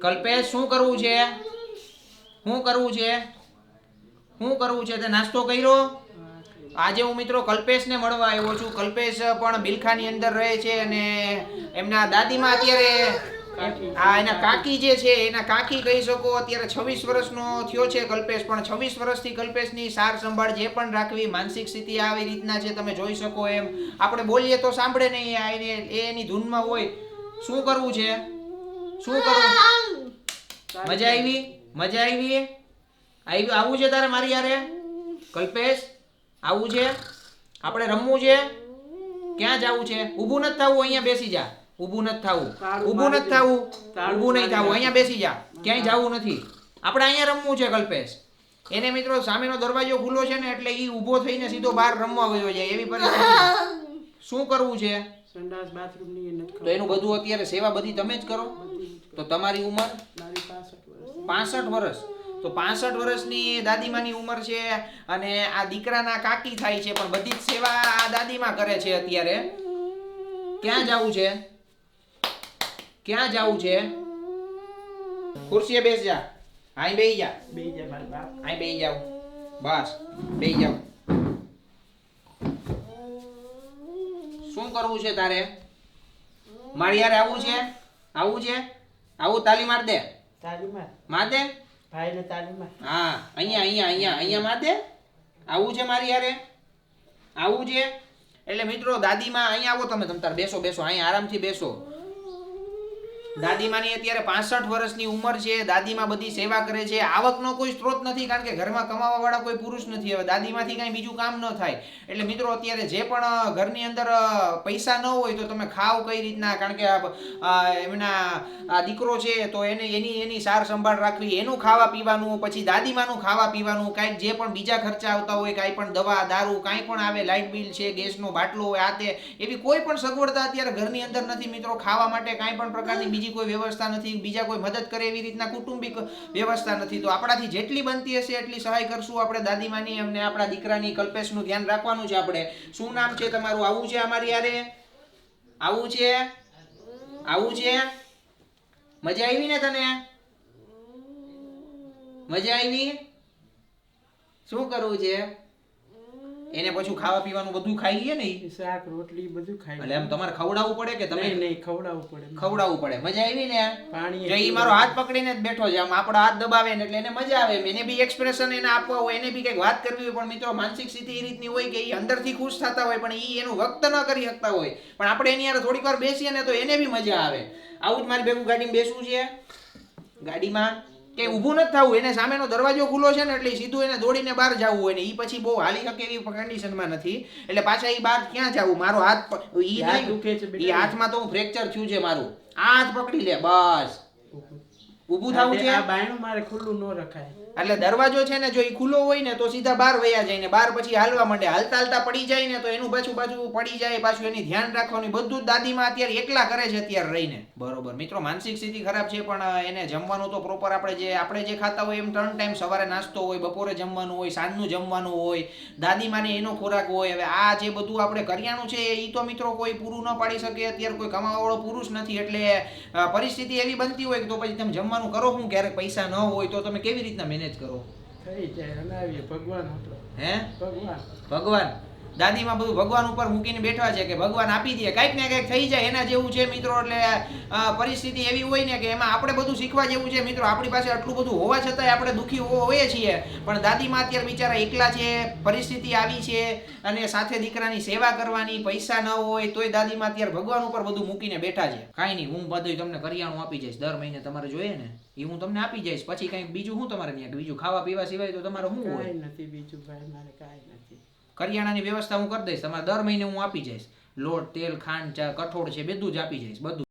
કલ્પેશ શું કરવું છે? શું કરવું છે? શું કરવું છે? તે નાસ્તો કર્યો? આજે હું મિત્રો કલ્પેશને મળવા આવ્યો છું. કલ્પેશ પણ બિલખાની અંદર રહે છે અને એમના દાદીમાં અત્યારે આ એના કાકી જે છે, એના કાકી કહી શકો, અત્યારે છવ્વીસ વર્ષનો થયો છે કલ્પેશ, પણ છવ્વીસ વર્ષથી કલ્પેશની સાર સંભાળ જે પણ રાખવી, માનસિક સ્થિતિ આવી રીતના છે, તમે જોઈ શકો એમ. આપણે બોલીએ તો સાંભળે નહીં એને એની ધૂનમાં હોય. શું કરવું છે? શું કરવું? મજા આવી મજા આવી આવી આવું છે તારે મારી યારે? કલ્પેશ આવું છે? આપણે રમવું છે? ક્યાં જવું છે? ઊભું નથી થવું અહીંયા બેસી જા. ઊભું નથી થવું. ઊભું નથી થવું. ઊભું નહીં થવું. અહીંયા બેસી જા. ક્યાંય જવું નથી. આપણે અહીંયા રમવું છે કલ્પેશ. એને મિત્રો સામેનો દરવાજો ખુલ્લો છે ને એટલે ઈ ઊભો થઈને સીધો બહાર રમવા ગયો જાય એવી પરિસ્થિતિ. શું કરવું છે? સંડાસ તો એનું બધું અત્યારે સેવા બધી તમે જ કરો. તો તમારી ઉંમર? મારી પાસઠ વર્ષ. તો પાસઠ વર્ષની દાદીમાની ઉંમર છે અને આ દીકરાના કાકી થાય છે પણ બધી જ સેવા આ દાદીમાં કરે છે અત્યારે. ક્યાં જવું છે? ક્યાં જવું છે? ખુરશીએ બેસ જા. અહીં બેહી જા. બે જા મારા બાપ. અહીં બેહી જાવ બસ બેહી જાવ શું કરવું છે તારે? મારી યાર આવું છે? આવું છે? આવું તાલી માર દે. તાલીમાર માર ભાઈને તાલીમાર હા અહીંયા અહીંયા અહીંયા અહીંયા માથે આવું છે મારી યારે આવું છે? એટલે મિત્રો દાદીમાં અહીંયા આવો તમે તમ તાર બેસો બેસો અહીંયા આરામથી બેસો. દાદીમાની અત્યારે પાસઠ વર્ષની ઉંમર છે, દાદીમાં બધી સેવા કરે છે. આવકનો કોઈ સ્ત્રોત નથી, કારણ કે ઘરમાં કમાવા વાળા કોઈ પુરુષ નથી. હવે દાદીમાંથી કાંઈ બીજું કામ ન થાય. એટલે મિત્રો, અત્યારે જે પણ ઘરની અંદર પૈસા ન હોય તો તમે ખાવ કઈ રીતના? કારણ કે એમના દીકરો છે, તો એને એની એની સાર સંભાળ રાખવી, એનું ખાવા પીવાનું, પછી દાદીમાનું ખાવા પીવાનું, કાંઈક જે પણ બીજા ખર્ચા આવતા હોય, કાંઈ પણ દવા, દારૂ, કાંઈ પણ આવે લાઇટ બિલ છે, ગેસનો બાટલો હોય, આ તે, એવી કોઈ પણ સગવડતા અત્યારે ઘરની અંદર નથી મિત્રો. ખાવા માટે કાંઈ પણ પ્રકારની બીજી કોઈ વ્યવસ્થા નથી, બીજા કોઈ મદદ કરે એવી રીતના કુટુંબિક વ્યવસ્થા નથી. તો આપણાથી જેટલી બનતી હશે એટલી સહાય કરશું આપણે દાદીમાની અમને આપણા દીકરાની કલ્પેશનું ધ્યાન રાખવાનું છે આપણે. શું નામ છે તમારું? આવું છે અમારી યારે આવું છે? આવું છે? મજા આવી ને તને? મજા આવી શું કરવું છે? એને પછી ખાવા પીવાનું બધું ખાઈ લે ને એ શાક રોટલી બધું ખાઈ એટલે એમ તમારે ખવડાવવું પડે કે તમે નહીં ખવડાવવું પડે. ખવડાવવું પડે. મજા આવી ને પાણી જો મારો હાથ પકડીને જ બેઠો છે આમ આપણો હાથ દબાવે ને એટલે એને મજા આવે. એને બી એક્સપ્રેશન એને આપવા હોય એને બી કંઈક વાત કરવી હોય પણ મિત્રો માનસિક સ્થિતિ એ રીતની હોય કે એ અંદરથી ખુશ થતા હોય પણ એ એનું વ્યક્ત ન કરી શકતા હોય. પણ આપણે એની યાર થોડીક વાર બેસીએ ને તો એને બી મજા આવે. આવું જ મારી ભેગું ગાડીમાં બેસવું છે. ગાડીમાં કે ઊભું નથી થવું એને સામેનો દરવાજો ખુલ્લો છે ને એટલે સીધું એને દોડીને બહાર જવું હોય ને એ પછી બહુ હાલી શકે એવી કન્ડિશનમાં નથી. એટલે પાછા એ બહાર ક્યાં જવું? મારો હાથ એ હાથ દુખે છે ઈ હાથમાં તો હું ફ્રેક્ચર થયું છે મારું. આ હાથ પકડી લે બસ. ઊભું થવું છે? આ બાયણું મારે ખુલ્લું ન રખાય. એટલે દરવાજો છે ને જો એ ખુલ્લો હોય ને તો સીધા બહાર વયા જાય ને બહાર પછી હાલવા માંડે. હાલતા હાલતા પડી જાય ને તો એનું પાછું પાછું પડી જાય પાછું એની ધ્યાન રાખવાનું. બધું દાદીમાં અત્યારે એકલા કરે છે અત્યારે રહીને. બરોબર. મિત્રો માનસિક સ્થિતિ ખરાબ છે પણ એને જમવાનું તો પ્રોપર આપણે જે આપણે જે ખાતા હોય એમ ત્રણ ટાઈમ સવારે નાસ્તો હોય બપોરે જમવાનું હોય સાંજનું જમવાનું હોય દાદીમાને એનો ખોરાક હોય. હવે આ જે બધું આપણે કરિયાણું છે એ તો મિત્રો કોઈ પૂરું ન પાડી શકે. અત્યારે કોઈ કમાવાવાળો પુરુષ નથી એટલે પરિસ્થિતિ એવી બનતી હોય કે તો પછી તમે જમવાનું કરો શું ક્યારેક પૈસા ન હોય તો તમે કેવી રીતના મેનેજ કરો? થઈ જાય હલાવીએ ભગવાન હતો. હે? ભગવાન. ભગવાન. દાદીમાં બધું ભગવાન ઉપર મૂકીને બેઠા છે કે ભગવાન આપી દે. કંઈક ને કંઈક થઈ જાય એના જેવું છે મિત્રો એટલે પરિસ્થિતિ એવી હોય ને કે એમાં આપણે બધું શીખવા જેવું છે મિત્રો. આપણી પાસે આટલું બધું હોવા છતાંય આપણે દુઃખી હોઈએ છીએ. પણ દાદીમાં અત્યારે બિચારા એકલા છે પરિસ્થિતિ આવી છે અને સાથે દીકરાની સેવા કરવાની પૈસા ન હોય તોય દાદીમાં અત્યારે ભગવાન ઉપર બધું મૂકીને બેઠા છે. કાંઈ નહીં હું બધું તમને કરિયાણું આપી જઈશ. દર મહિને તમારે જોઈએ ને એ હું તમને આપી જઈશ. પછી કંઈક બીજું શું તમારે ત્યાં બીજું ખાવા પીવા સિવાય તો તમારે શું હોય? નથી બીજું ભાઈ મારે કાંઈ નથી. કરિયાણાની વ્યવસ્થા હું કરી દઈશ. તમારે દર મહિને હું આપી જઈશ. લોટ, તેલ, ખાંડ, ચા, કઠોળ છે, બધું જ આપી જઈશ. બધું.